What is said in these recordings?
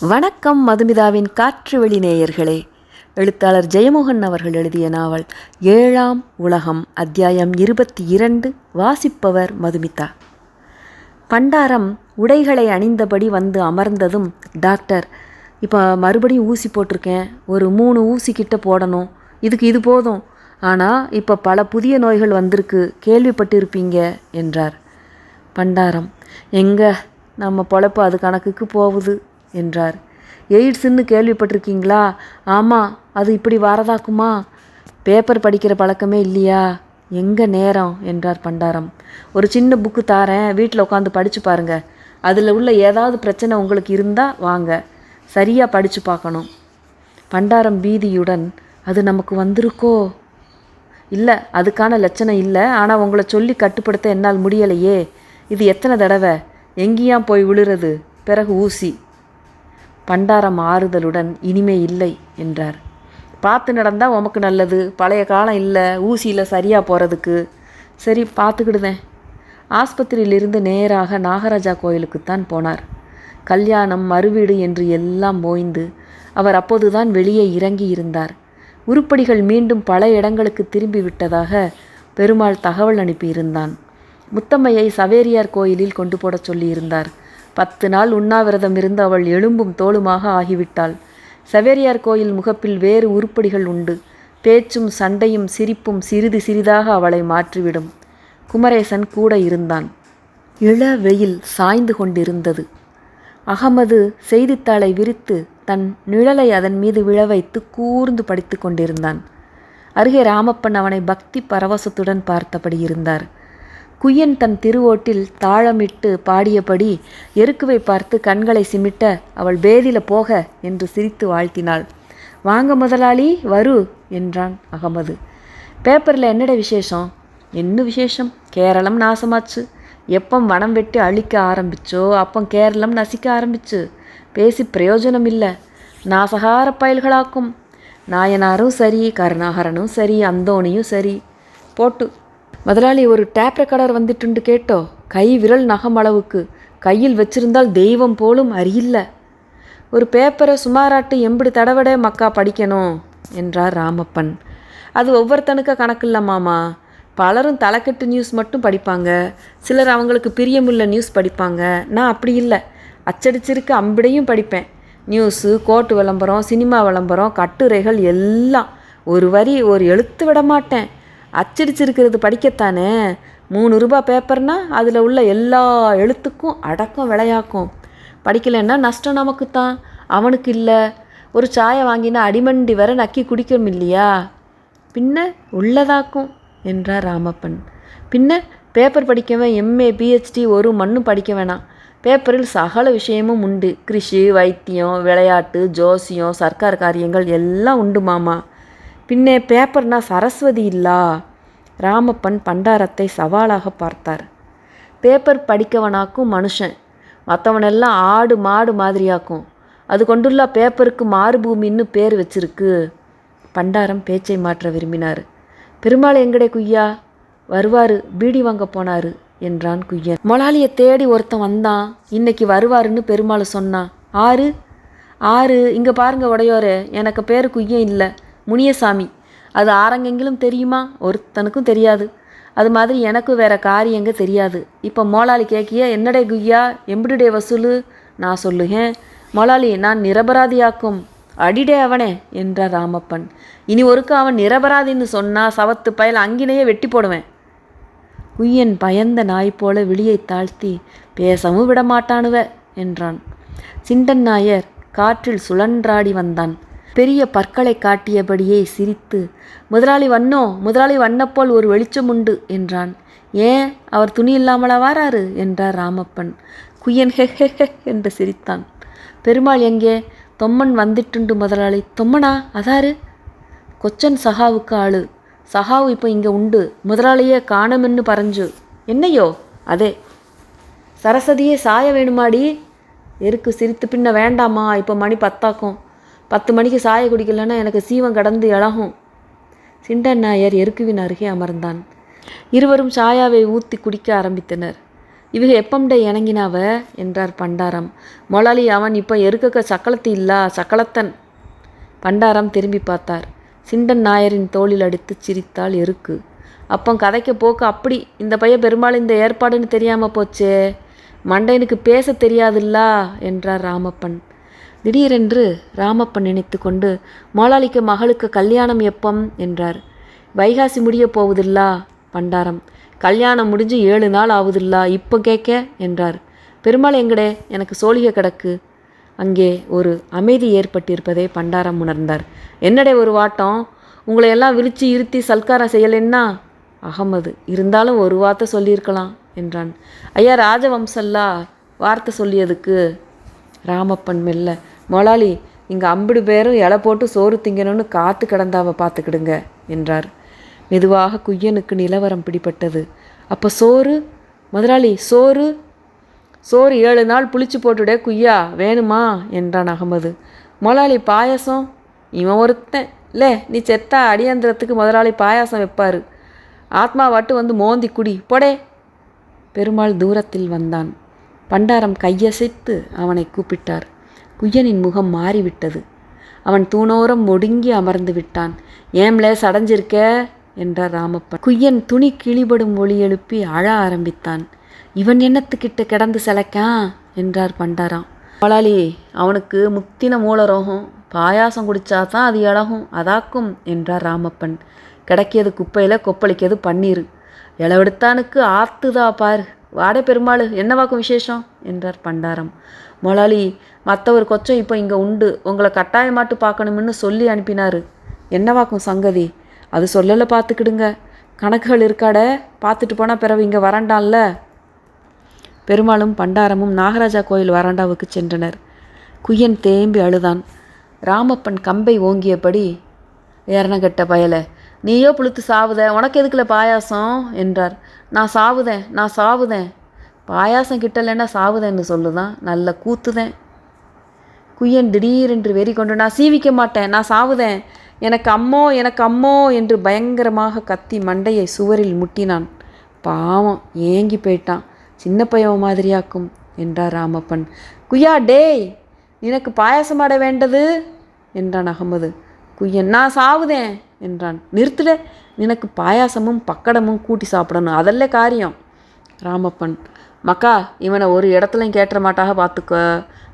வணக்கம் மதுமிதாவின் காற்று வெளி நேயர்களே. எழுத்தாளர் ஜெயமோகன் அவர்கள் எழுதிய நாவல் ஏழாம் உலகம் அத்தியாயம் இருபத்தி இரண்டு வாசிப்பவர் மதுமிதா. பண்டாரம் உடைகளை அணிந்தபடி வந்து அமர்ந்ததும் டாக்டர். இப்போ மறுபடியும் ஊசி போட்டிருக்கேன் ஒரு மூணு ஊசி கிட்ட போடணும் இதுக்கு இது போதும். ஆனால் இப்போ பல புதிய நோய்கள் வந்திருக்கு கேள்விப்பட்டிருப்பீங்க என்றார். பண்டாரம் எங்க நம்ம பொழப்பு அது கணக்குக்கு போகுது என்றார். எய்ட்ஸுன்னு கேள்விப்பட்டிருக்கீங்களா? ஆமாம் அது இப்படி வரதாக்குமா? பேப்பர் படிக்கிற பழக்கமே இல்லையா? எங்கே நேரம்? என்றார் பண்டாரம். ஒரு சின்ன புக்கு தாரேன் வீட்டில் உட்காந்து படித்து பாருங்கள் அதில் உள்ள ஏதாவது பிரச்சனை உங்களுக்கு இருந்தால் வாங்க. சரியாக படித்து பார்க்கணும். பண்டாரம் பீதியுடன் அது நமக்கு வந்திருக்கோ? இல்லை அதுக்கான லட்சணம் இல்லை ஆனால் உங்களை சொல்லி கட்டுப்படுத்த என்னால் முடியலையே. இது எத்தனை தடவை? எங்கேயாம் போய் விழுறது? பிறகு ஊசி. பண்டாரம் ஆறுதலுடன் இனிமே இல்லை என்றார். பார்த்து நடந்தால் உமக்கு நல்லது. பழைய காலம் இல்லை. ஊசியில் சரியாக போகிறதுக்கு சரி பார்த்துக்கிடுதேன். ஆஸ்பத்திரியிலிருந்து நேராக நாகராஜா கோயிலுக்குத்தான் போனார். கல்யாணம் மறுவீடு என்று எல்லாம் ஓய்ந்து அவர் அப்போதுதான் வெளியே இறங்கி இருந்தார். உருப்படிகள் மீண்டும் பல இடங்களுக்கு திரும்பி விட்டதாக பெருமாள் தகவல் அனுப்பியிருந்தான். முத்தம்மையை சவேரியார் கோயிலில் கொண்டு போடச் சொல்லியிருந்தார். பத்து நாள் உண்ணாவிரதம் இருந்து அவள் எலும்பும் தோளுமாக ஆகிவிட்டாள். சவேரியார் கோயில் முகப்பில் வேறு உருப்படிகள் உண்டு. பேச்சும் சண்டையும் சிரிப்பும் சிறிது சிறிதாக அவளை மாற்றிவிடும். குமரேசன் கூட இருந்தான். இள வெயில் சாய்ந்து கொண்டிருந்தது. அகமது செய்தித்தாளை விரித்து தன் நிழலை அதன் மீது விழ வைத்து கூர்ந்து படித்து கொண்டிருந்தான். அருகே ராமப்பன் அவனை பக்தி பரவசத்துடன் பார்த்தபடி இருந்தார். குய்யன் தன் திருவோட்டில் தாளமிட்டு பாடியபடி எருக்குவை பார்த்து கண்களை சிமிட்ட அவள் பேதில போக என்று சிரித்து வாழ்த்தினாள். வாங்க முதலாளி வரு என்றான் அகமது. பேப்பரில் என்னட விசேஷம்? என்ன விசேஷம்? கேரளம் நாசமாச்சு. எப்பம் வனம் வெட்டி அழிக்க ஆரம்பிச்சோ அப்போ கேரளம் நசிக்க ஆரம்பிச்சு. பேசி பிரயோஜனம் இல்லை நாசகார பயல்களாக்கும். நாயனாரும் சரி கருணாகரனும் சரி அந்தோணியும் சரி. போட்டு முதலாளி ஒரு டேப் ரெக்கார்டர் வந்துட்டுண்டு கேட்டோ? கை விரல் நகம் அளவுக்கு. கையில் வச்சிருந்தால் தெய்வம் போலும் அறியில்ல ஒரு பேப்பரை சுமாராட்டு எம்படி தடவட மக்கா படிக்கணும் என்றார் ராமப்பன். அது ஒவ்வொருத்தனுக்க கணக்கில்ல மாமா. பலரும் தலைக்கட்டு நியூஸ் மட்டும் படிப்பாங்க. சிலர் அவங்களுக்கு பிரியமுள்ள நியூஸ் படிப்பாங்க. நான் அப்படி இல்லை. அச்சடிச்சிருக்க அம்பிடையும் படிப்பேன். நியூஸு கோட்டு விளம்பரம் சினிமா விளம்பரம் கட்டுரைகள் எல்லாம். ஒரு வரி ஒரு எழுத்து விட மாட்டேன் அச்சடிச்சிருக்கிறது படிக்கத்தானே? மூணு ரூபா பேப்பர்னால் அதில் உள்ள எல்லா எழுத்துக்கும் அடக்கம் விளையாக்கும். படிக்கலைன்னா நஷ்டம் நமக்கு தான் அவனுக்கு இல்லை. ஒரு சாயை வாங்கினா அடிமண்டி வர நக்கி குடிக்கணும் இல்லையா? பின்ன உள்ளதாக்கும் என்றார் ராமப்பன். பின்ன பேப்பர் படிக்கவன் எம்ஏ பிஹெச்டி ஒரு மண்ணும் படிக்க வேணாம். பேப்பரில் சகல விஷயமும் உண்டு. கிருஷி வைத்தியம் விளையாட்டு ஜோசியம் சர்க்கார் காரியங்கள் எல்லாம் உண்டு மாமா. பின்னே பேப்பர்னா சரஸ்வதி இல்லா? ராமப்பன் பண்டாரத்தை சவாலாக பார்த்தார். பேப்பர் படிக்கவனாக்கும் மனுஷன். மற்றவனெல்லாம் ஆடு மாடு மாதிரியாக்கும். அது கொண்டுள்ள பேப்பருக்கு மாறுபூமின்னு பேர் வச்சிருக்கு. பண்டாரம் பேச்சை மாற்ற விரும்பினார். பெருமாள் எங்கடே குய்யா? வருவாரு பீடி வாங்க போனார் என்றான் குய்யன். மொளாலியை தேடி ஒருத்தன் வந்தான். இன்னைக்கு வருவாருன்னு பெருமாள் சொன்னான். ஆறு? ஆறு இங்கே பாருங்க உடையோரே. எனக்கு பேர் குய்யன் இல்லை. முனியசாமி. அது ஆரங்கெங்கிலும் தெரியுமா? ஒருத்தனுக்கும் தெரியாது. அது மாதிரி எனக்கும் வேற காரியங்க தெரியாது. இப்போ மோளாளி கேட்கிய என்னடே குய்யா? எம்பிடுடே வசூலு? நான் சொல்லுகேன் மொளாளி நான் நிரபராதியாக்கும். அடிடே அவனே என்றார் ராமப்பன். இனி ஒருக்க அவன் நிரபராதின்னு சொன்னா சவத்து பயல் அங்கினையே வெட்டி போடுவேன். குய்யன் பயந்த நாய் போல விழியை தாழ்த்தி பேசவும் விடமாட்டானுவ என்றான். சிண்டன் நாயர் காற்றில் சுழன்றாடி வந்தான். பெரிய பற்களை காட்டியபடியே சிரித்து முதலாளி வண்ணோ முதலாளி வண்ணப்போல் ஒரு வெளிச்சம் உண்டு என்றான். ஏன்? அவர் துணி இல்லாமலா வாராரு? என்றார் ராமப்பன். குயன் ஹெ ஹெ ஹெ என்று சிரித்தான். பெருமாள் எங்கே? தொம்மன் வந்துட்டுண்டு முதலாளி. தொம்மனா? அதாரு? கொச்சன் சஹாவுக்கு ஆளு. சஹாவு இப்போ இங்கே உண்டு. முதலாளியே காணமென்னு பறஞ்சு. என்னையோ? அதே. சரஸ்வதியே சாய வேணுமாடி? எருக்கு சிரித்து பின்ன வேண்டாமா? இப்போ மணி பத்தாக்கும். பத்து மணிக்கு சாய குடிக்கலன்னா எனக்கு சீவம் கடந்து இழகும் சிண்டன் நாயர் எருக்குவின் அருகே அமர்ந்தான். இருவரும் சாயாவை ஊற்றி குடிக்க ஆரம்பித்தனர். இவக எப்பம்டே இணங்கினாவ? என்றார் பண்டாரம். மொளாலி அவன் இப்போ எருக்கக்க சக்களத்து இல்லா சக்களத்தன். பண்டாரம் திரும்பி பார்த்தார். சிண்டன் நாயரின் தோளில் அடித்து சிரித்தால் எருக்கு. அப்போ கதைக்க போக்கு அப்படி. இந்த பையன் பெரும்பாலும் இந்த ஏற்பாடுன்னு தெரியாமல் போச்சே. மண்டையனுக்கு பேச தெரியாதுல்லா? என்றார் ராமப்பன். திடீரென்று ராமப்பன் நினைத்து கொண்டு மோளாளிக்கு மகளுக்கு கல்யாணம் எப்பம்? என்றார். வைகாசி முடிய போவதில்லா பண்டாரம். கல்யாணம் முடிஞ்சு ஏழு நாள் ஆகுதில்லா இப்போ கேட்க? என்றார். பெருமாள் எங்கடே? எனக்கு சோழிகை கிடக்கு. அங்கே ஒரு அமைதி ஏற்பட்டிருப்பதை பண்டாரம் உணர்ந்தார். என்னடே ஒரு வாட்டம்? உங்களை எல்லாம் விரிச்சு இருத்தி சல்காரம் செய்யலைன்னா? அகமது இருந்தாலும் ஒரு வார்த்தை சொல்லியிருக்கலாம் என்றான். ஐயா ராஜவம்சல்லா வார்த்தை சொல்லியதுக்கு ராமப்பன் மெல்ல மொளாலி இங்கே அம்பிடு பேரும் இலை போட்டு சோறு திங்கணும்னு காத்து கிடந்தாவ பார்த்துக்கிடுங்க என்றார். மெதுவாக குய்யனுக்கு நிலவரம் பிடிபட்டது. அப்போ சோறு? முதலாளி சோறு? சோறு ஏழு நாள் புளிச்சு போட்டுடே குய்யா வேணுமா? என்றான் அகமது. முதலாளி பாயசம்? இவன் ஒருத்தன். இல்லை நீ செத்தா அடியந்திரத்துக்கு முதலாளி பாயாசம் வைப்பார். ஆத்மா வட்டு வந்து மோந்தி குடி போடே. பெருமாள் தூரத்தில் வந்தான். பண்டாரம் கையசைத்து அவனை கூப்பிட்டார். குய்யனின் முகம் மாறிவிட்டது. அவன் தூணோரம் ஒடுங்கி அமர்ந்து விட்டான். ஏம்லே சடைஞ்சிருக்க? என்றார் ராமப்பன். குய்யன் துணி கிழிபடும் ஒளி எழுப்பி அழ ஆரம்பித்தான். இவன் என்னத்துக்கிட்ட கிடந்து சிலைக்கான் என்றார் பண்டாரம். முதலாளி அவனுக்கு முத்தின மூலரோகம் பாயாசம் குடிச்சா தான் அது இழகும் அதாக்கும் என்றார் ராமப்பன். கிடைக்கியது குப்பையில் கொப்பளிக்கிறது பன்னீர். இளவெடுத்தானுக்கு ஆத்துதா பார். வாடே பெருமாள் என்னவாக்கும் விசேஷம்? என்றார் பண்டாரம். மொளாலி மற்ற ஒரு கொச்சம் இப்போ இங்கே உண்டு. உங்களை கட்டாயமாட்டு பார்க்கணும்னு சொல்லி அனுப்பினாரு. என்னவாக்கும் சங்கதி? அது சொல்லலை பார்த்துக்கிடுங்க. கணக்குகள் இருக்காட பார்த்துட்டு போனால் பிறகு இங்கே வரண்டான்ல? பெருமாளும் பண்டாரமும் நாகராஜா கோயில் வராண்டாவுக்கு சென்றனர். குய்யன் தேம்பி அழுதான். ராமப்பன் கம்பை ஓங்கியபடி ஏரணங்கட்ட பயல நீயோ புளுத்து சாவுத உனக்கு எதுக்குல பாயாசம்? என்றார். நான் சாவுதேன் நான் சாவுதேன் பாயாசம் கிட்டலைன்னா சாவுதேன்னு சொல்லுதான். நல்ல கூத்துதேன். குய்யன் திடீரென்று வெறி கொண்டு நான் சீவிக்க மாட்டேன் நான் சாவுதேன். எனக்கு அம்மோ எனக்கு அம்மோ என்று பயங்கரமாக கத்தி மண்டையை சுவரில் முட்டினான். பாவம் ஏங்கி போயிட்டான். சின்ன பையன் மாதிரியாக்கும் என்றார் ராமப்பன். குய்யா டேய் நினக்கு பாயாசமாட வேண்டது? என்றான் அகமது. குய்யன் நான் சாவுதேன் என்றான். நிறுத்துட நினக்கு பாயாசமும் பக்கடமும் கூட்டி சாப்பிடணும். அதல்ல காரியம் ராமப்பன். மக்கா இவனை ஒரு இடத்துலையும் கேட்டுற மாட்டாக பார்த்துக்க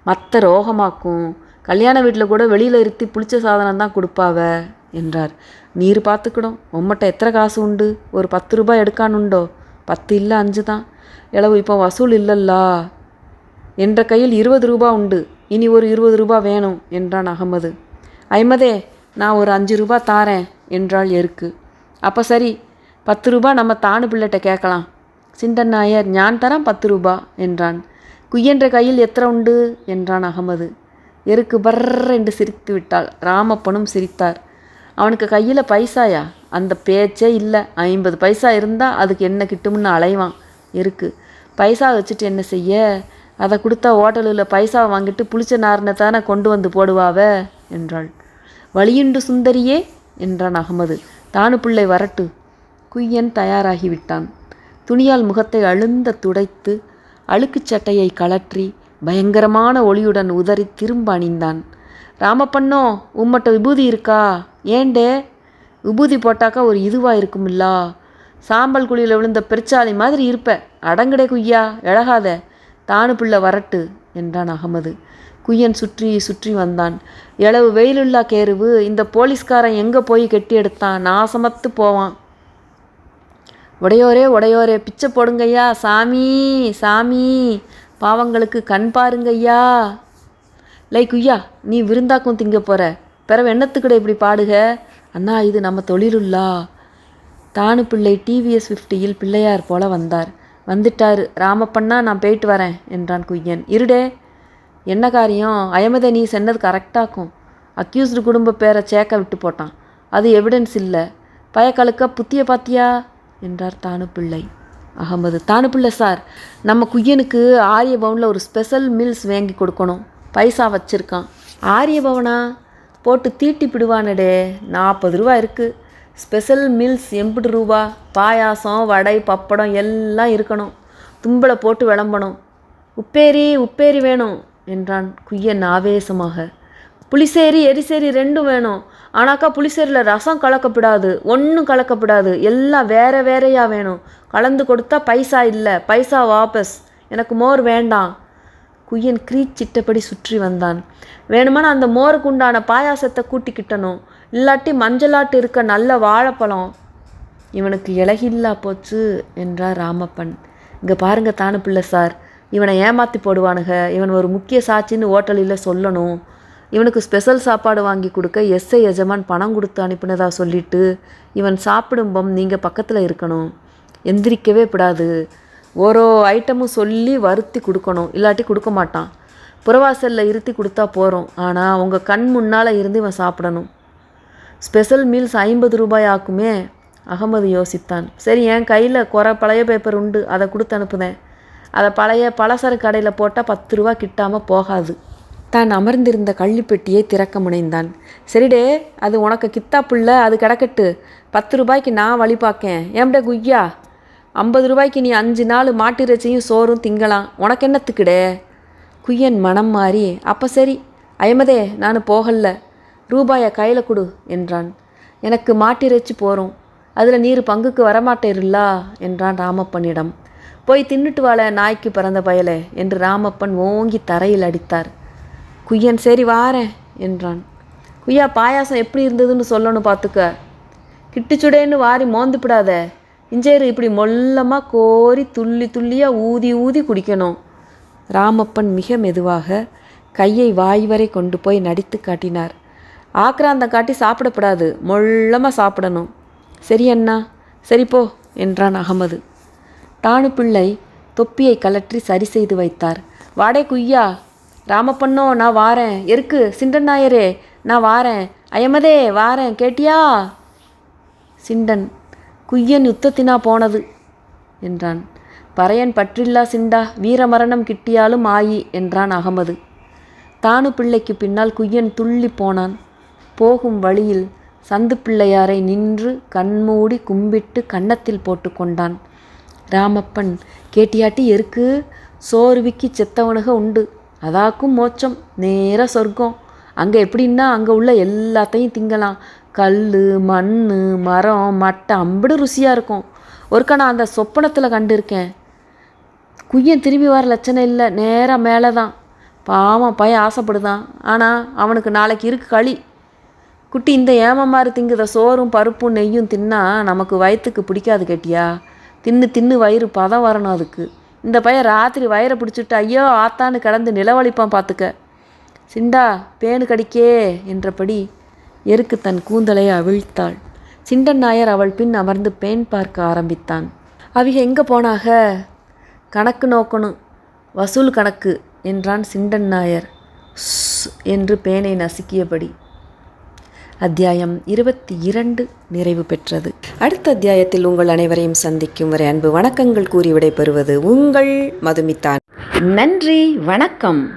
மற்ற ரோகமாக்கும். கல்யாண வீட்டில் கூட வெளியில் இருத்தி புளிச்ச சாதனம் தான் கொடுப்பாவ என்றார். நீர் பார்த்துக்கிடும் உம்மட்ட எத்தனை காசு உண்டு? ஒரு பத்து ரூபாய் எடுக்கானுண்டோ? பத்து இல்லை அஞ்சு தான். இளவு இப்போ வசூல் இல்லல்லா? என்ற கையில் இருபது ரூபா உண்டு. இனி ஒரு இருபது ரூபா வேணும் என்றான் அகமது. ஐமதே நான் ஒரு அஞ்சு ரூபா தாரேன் என்றாள் எருக்கு அப்போ சரி பத்து ரூபா நம்ம தானு பிள்ளைகிட்ட கேட்கலாம். சிண்டன் நாயர் ஞான் தரான் பத்து ரூபா என்றான். குய்யன்ற கையில் எத்தனை உண்டு? என்றான் அகமது. எருக்கு பர்ற என்று சிரித்து விட்டாள். ராமப்பனும் சிரித்தார். அவனுக்கு கையில் பைசாயா? அந்த பேச்சே இல்லை. ஐம்பது பைசா இருந்தால் அதுக்கு என்ன கிட்டும்னு அலைவான். எருக்கு? பைசா வச்சுட்டு என்ன செய்ய? அதை கொடுத்தா ஹோட்டலில் பைசா வாங்கிட்டு புளிச்ச நாரினை தானே கொண்டு வந்து போடுவாவ? என்றாள். வழியுண்டு சுந்தரியே என்றான் அகமது. தானு பிள்ளை வரட்டு. குய்யன் தயாராகிவிட்டான் துணியால் முகத்தை அழுந்த துடைத்து அழுக்குச் சட்டையை கழற்றி பயங்கரமான ஒளியுடன் உதறி திரும்ப அணிந்தான். ராமப்பண்ணோ உம்மட்ட விபூதி இருக்கா? ஏண்டே? விபூதி போட்டாக்கா ஒரு இதுவாக இருக்குமில்லா? சாம்பல் குழியில் விழுந்த பெருச்சாளி மாதிரி இருப்ப. அடங்கடே குய்யா எழகாத தானு பிள்ளை வரட்டு என்றான் அகமது. குய்யன் சுற்றி சுற்றி வந்தான். எளவு வெயிலுள்ளா கேருவு இந்த போலீஸ்காரன் எங்கே போய் கெட்டி எடுத்தான் நாசமத்து போவான். உடையோரே உடையோரே பிச்சை போடுங்கய்யா சாமி சாமி பாவங்களுக்கு கண் பாருங்கய்யா. லைக் குய்யா நீ விருந்தாக்கும் திங்க போகிற பிறவு எண்ணத்துக்கிட இப்படி பாடுக? அண்ணா இது நம்ம தொழிலுள்ளா தானு பிள்ளை டிவிஎஸ் ஃபிஃப்டியில் பிள்ளையார் போல வந்தார். வந்துட்டார். ராமப்பண்ணா நான் போயிட்டு வரேன் என்றான் குய்யன். இருடே என்ன காரியம்? அயமதை நீ சென்னது கரெக்டாக்கும் அக்யூஸ்டு குடும்ப பேரை சேக்க விட்டு போட்டான். அது எவிடன்ஸ் இல்லை. பயக்கழுக்க புத்திய பாத்தியா? என்றார் தானு பிள்ளை அகமது தானு பிள்ளை சார் நம்ம குய்யனுக்கு ஆரியபவனில் ஒரு ஸ்பெஷல் மீல்ஸ் வாங்கி கொடுக்கணும். பைசா வச்சுருக்கான். ஆரியபவனா? போட்டு தீட்டி பிடுவானடே நாற்பது ரூபா இருக்குது ஸ்பெஷல் மீல்ஸ் எண்பது ரூபா பாயாசம் வடை பப்படம் எல்லாம் இருக்கணும். தும்பலை போட்டு விளம்பணும். உப்பேரி உப்பேரி வேணும் என்றான் குய்யன் ஆவேசமாக. புளிசேரி எரிசேரி ரெண்டும் வேணும். ஆனாக்கா புளிசேரியில் ரசம் கலக்கப்படாது ஒன்றும் கலக்கப்படாது. எல்லாம் வேற வேறையாக வேணும். கலந்து கொடுத்தா பைசா இல்லை பைசா வாபஸ். எனக்கு மோர் வேண்டாம். குய்யன் கிரீச்சிட்டபடி சுற்றி வந்தான். வேணுமானா அந்த மோருக்கு உண்டான பாயாசத்தை கூட்டிக்கிட்டணும். இல்லாட்டி மஞ்சளாட்டு இருக்க நல்ல வாழைப்பழம். இவனுக்கு இலகில்லா போச்சு என்றார் ராமப்பன். இங்கே பாருங்க தானு பிள்ளை சார். இவனை ஏமாற்றி போடுவானுங்க. இவன் ஒரு முக்கிய சாட்சின்னு ஹோட்டலில் சொல்லணும். இவனுக்கு ஸ்பெஷல் சாப்பாடு வாங்கி கொடுக்க எஸ்ஐ எஜமான் பணம் கொடுத்து அனுப்பினதா சொல்லிட்டு இவன் சாப்பிடும்பம் நீங்கள் பக்கத்தில் இருக்கணும். எந்திரிக்கவே கூடாது ஒரு ஐட்டமும் சொல்லி வருத்தி கொடுக்கணும். இல்லாட்டி கொடுக்க மாட்டான். புறவாசலில் இருத்தி கொடுத்தா போகிறோம் ஆனால் உங்கள் கண் முன்னால் இருந்து இவன் சாப்பிடணும். ஸ்பெஷல் மீல்ஸ் ஐம்பது ரூபாய் ஆக்குமே? அகமது யோசித்தான். சரி என் கையில் குறை பழைய பேப்பர் உண்டு. அதை கொடுத்து அனுப்புதேன். அதை பழைய பலசர கடையில் போட்டால் பத்து ரூபா கிட்டாமல் போகாது. தான் அமர்ந்திருந்த கள்ளிப்பெட்டியை திறக்க முனைந்தான். சரிடே அது உனக்கு கித்தா புள்ள அது கிடக்கட்டு. பத்து ரூபாய்க்கு நான் வழி பார்க்கேன். ஏம்டே குய்யா? ஐம்பது ரூபாய்க்கு நீ அஞ்சு நாள் மாட்டிறைச்சியும் சோறும் திங்கலாம். உனக்கு என்னத்துக்குடே? குய்யன் மனம் மாறி அப்போ சரி அயமதே நான் போகல ரூபாயை கையில் கொடு என்றான். எனக்கு மாட்டிறைச்சி போகிறோம் அதில் நீர் பங்குக்கு வரமாட்டேருல்லா? என்றான் ராமப்பனிடம். போய் தின்னுட்டு வாழ நாய்க்கு பிறந்த பயலே என்று ராமப்பன் ஓங்கி தரையில் அடித்தார். குய்யன் சரி வாரேன் என்றான். குய்யா பாயாசம் எப்படி இருந்ததுன்னு சொல்லணும் பார்த்துக்க கிட்டுச்சுடேன்னு வாரி மோந்துப்பிடாத இஞ்சேரு இப்படி மொல்லமாக கோரி துள்ளி துள்ளியாக ஊதி ஊதி குடிக்கணும். ராமப்பன் மிக மெதுவாக கையை வாய் வரை கொண்டு போய் நடித்து காட்டினார். ஆக்ராந்தம் காட்டி சாப்பிடப்படாது. மொள்ளமாக சாப்பிடணும். சரி அண்ணா. சரி போ என்றான் அகமது. தானு பிள்ளை தொப்பியை கலற்றி சரி செய்து வைத்தார். வாடே குய்யா ராமப்பண்ணோ நான் வாரேன். எருக்கு சிண்டன் நாயரே நான் வாரேன். அயமதே வாரேன். கேட்டியா? சிண்டன் குய்யன் யுத்தத்தினா போனது என்றான். பறையன் பற்றில்லா சிண்டா வீரமரணம் கிட்டியாலும் ஆயி என்றான் அகமது. தானு பிள்ளைக்கு பின்னால் குய்யன் துள்ளி போனான். போகும் வழியில் சந்து பிள்ளையாரை நின்று கண்மூடி கும்பிட்டு கன்னத்தில் போட்டு கொண்டான். ராமப்பன் கேட்டியாட்டி எருக்கு? சோர்விக்கு செத்தவனுக உண்டு. அதாக்கும் மோச்சம் நேராக சொர்க்கம். அங்கே எப்படின்னா அங்கே உள்ள எல்லாத்தையும் திங்கலாம். கல் மண் மரம் மட்டை அம்படு ருசியாக இருக்கும். ஒருக்கா நான் அந்த சொப்பனத்தில் கண்டிருக்கேன். குய்யன் திரும்பி வர லட்சணம் இல்லை நேராக மேலே தான் பாவம் பையன் ஆசைப்படுதான். ஆனால் அவனுக்கு நாளைக்கு இருக்கு களி. குட்டி இந்த ஏம மாதிரி திங்குத சோறும் பருப்பும் நெய்யும் தின்னா நமக்கு வயிற்றுக்கு பிடிக்காது கேட்டியா? தின்னு தின்னு வயிறு பதம் வரணும் அதுக்கு. இந்த பையன் ராத்திரி வயிறை பிடிச்சிட்டு ஐயோ ஆத்தான்னு கிடந்து நிலவழிப்பான் பார்த்துக்க. சிண்டா பேனு கடிக்கே என்றபடி எருக்கு தன் கூந்தலை அவிழ்த்தாள். சிண்டன் நாயர் அவள் பின் அமர்ந்து பேன் பார்க்க ஆரம்பித்தான். அவிக எங்கே போனாக? கணக்கு நோக்கணும். வசூல் கணக்கு என்றான் சிண்டன் நாயர். என்று பேனை நசுக்கியபடி. அத்தியாயம் இருபத்தி இரண்டு நிறைவு பெற்றது. அடுத்த அத்தியாயத்தில் உங்கள் அனைவரையும் சந்திக்கும் வரை அன்பு வணக்கங்கள் கூறி விடைபெறுவது உங்கள் மதுமித்தான் நன்றி வணக்கம்.